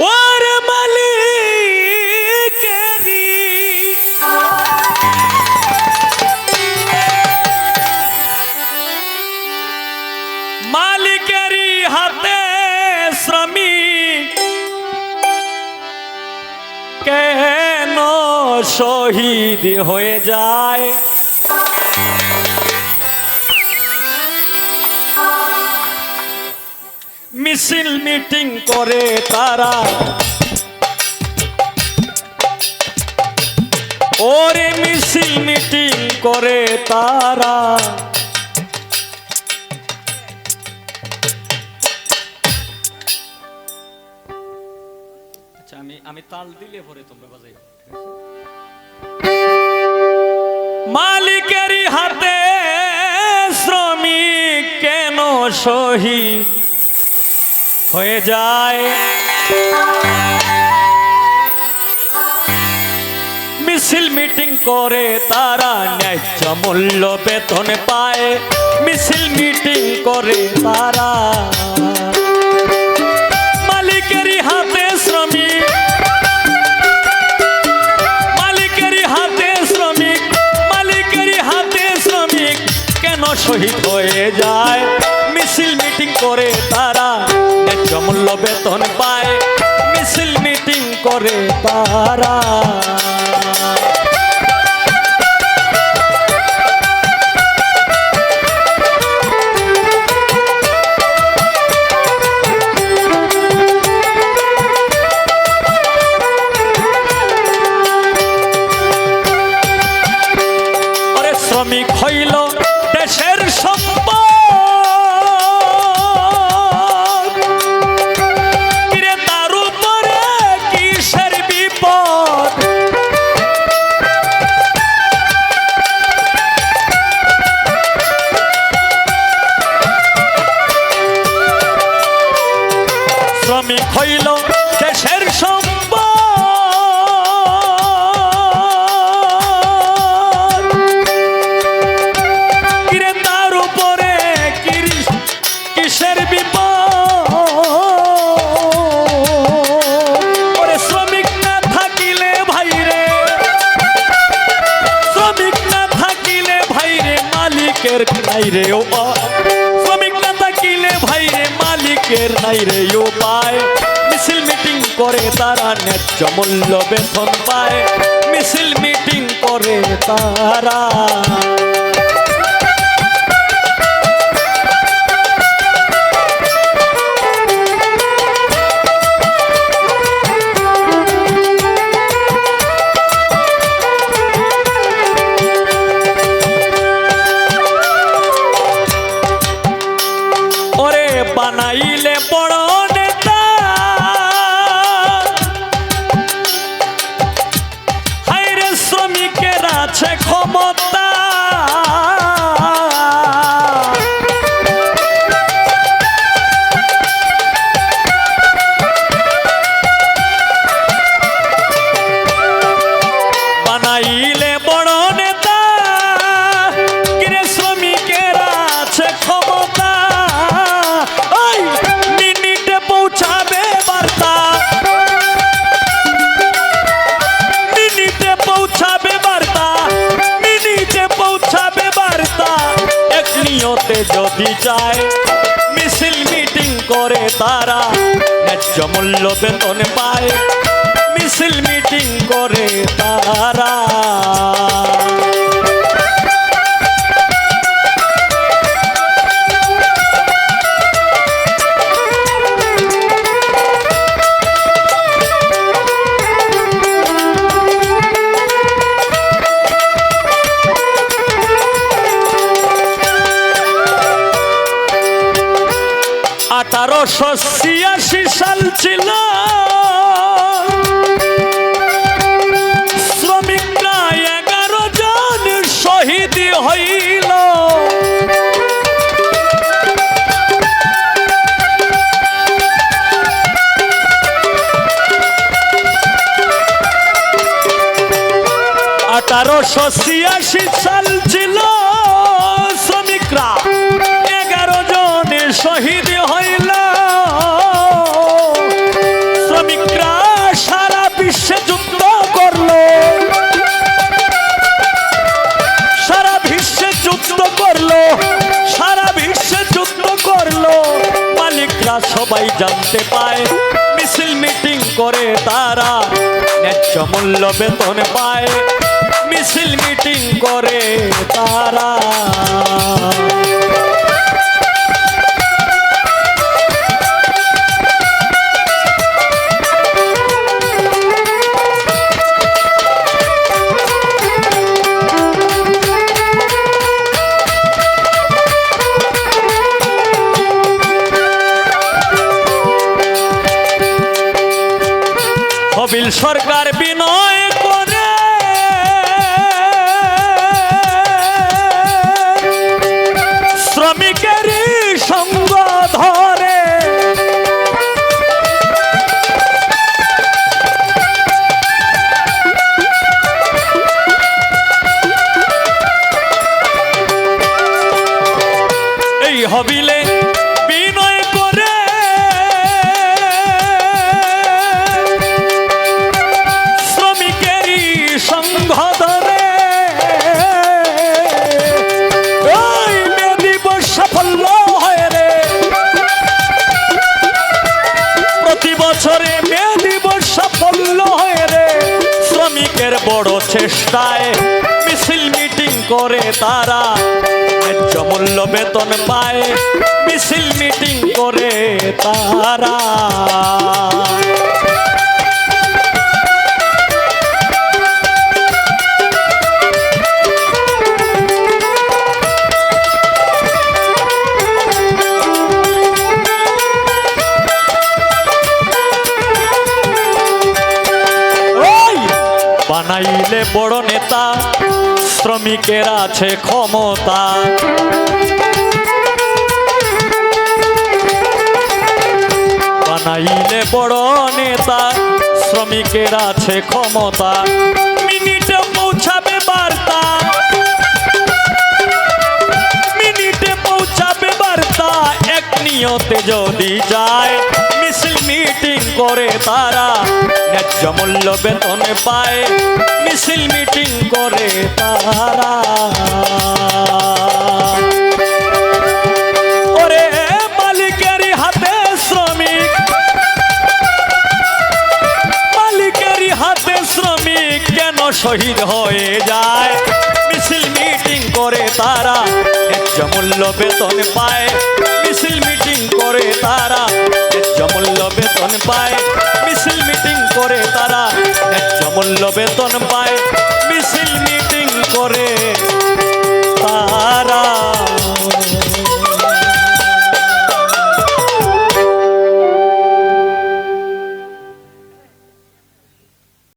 ওর মালিকেরি মালিকেরি হাতে শ্রমিক কেন শহীদ হয়ে যায়? মিছিল মিটিং করে তারা। ওরে মিছিল মিটিং করে তারা। আচ্ছা আমি তাল দিলে পরে তোমরা বাজাই মালিকেরই হাতে শ্রমিক কেন শহীদ হয়ে যায়। মিছিল মিটিং করে তারা ন্যায্য মূল্য বেতন পায়। মিছিল মিটিং করে তারা হাতে হাতে হাতে কেন শহীদ হয়ে যায়? মিছিল মিটিং করে তারা। ন্যায্য মূল্য বেতন পায়। মিছিল মিটিং করে তারা। শ্রমিক হইল দেশের সম্পদ মালিকের নাই রে উপায়। মিছিল মিটিং করে তারা ন্যায্য মূল্য বেতন পায়। মিছিল মিটিং করে তারা শ্রমিকের আছে ক্ষমতা। নিয়তে যদি যায় মিছিল মিটিং করে তারা, ন্যায্য মূল্য বেতন পায়। মিছিল মিটিং করে তারা। আঠারোশো ছিয়াশি সাল ছিল। শ্রমিকরা এগারো জন শহীদ হইল। আঠারোশো ছিয়াশি সাল জানতে পায় মিছিল মিটিং করে তারা ন্যায্য মূল্য বেতন পায়। মিছিল মিটিং করে তারা। হবিলে বিনয় করে। শ্রমিকেরই সংঘ ধরে। ওই মে দিবস সাফল্য হয় রে। প্রতি বছরে মে দিবস সাফল্য হয় রে। শ্রমিকের বড় চেষ্টায় মিছিল মিটিং করে তারা। ন্যায্য মূল্য বেতন পায় মিছিল মিটিং করে তারা। বড় নেতা শ্রমিকের আছে ক্ষমতা। বানাইলে বড় নেতা, শ্রমিকের আছে ক্ষমতা। মিনিটে পৌঁছাবে বার্তা। মিনিটে পৌঁছাবে বার্তা। এক নিয়তে যদি যায়, মিছিল মিটিং করে তারা। ন্যায্য মূল্য বেতন পায়, মিছিল মিটিং করে তারা। শহীদ হয়ে যায়? মিছিল মিটিং করে তারা, ন্যায্য মূল্য বেতন পায়, মিছিল মিটিং করে তারা, ন্যায্য বেতন পায়। মিছিল মিটিং করে তারা ন্যায্য মূল্য বেতন পায়। মিছিল মিটিং করে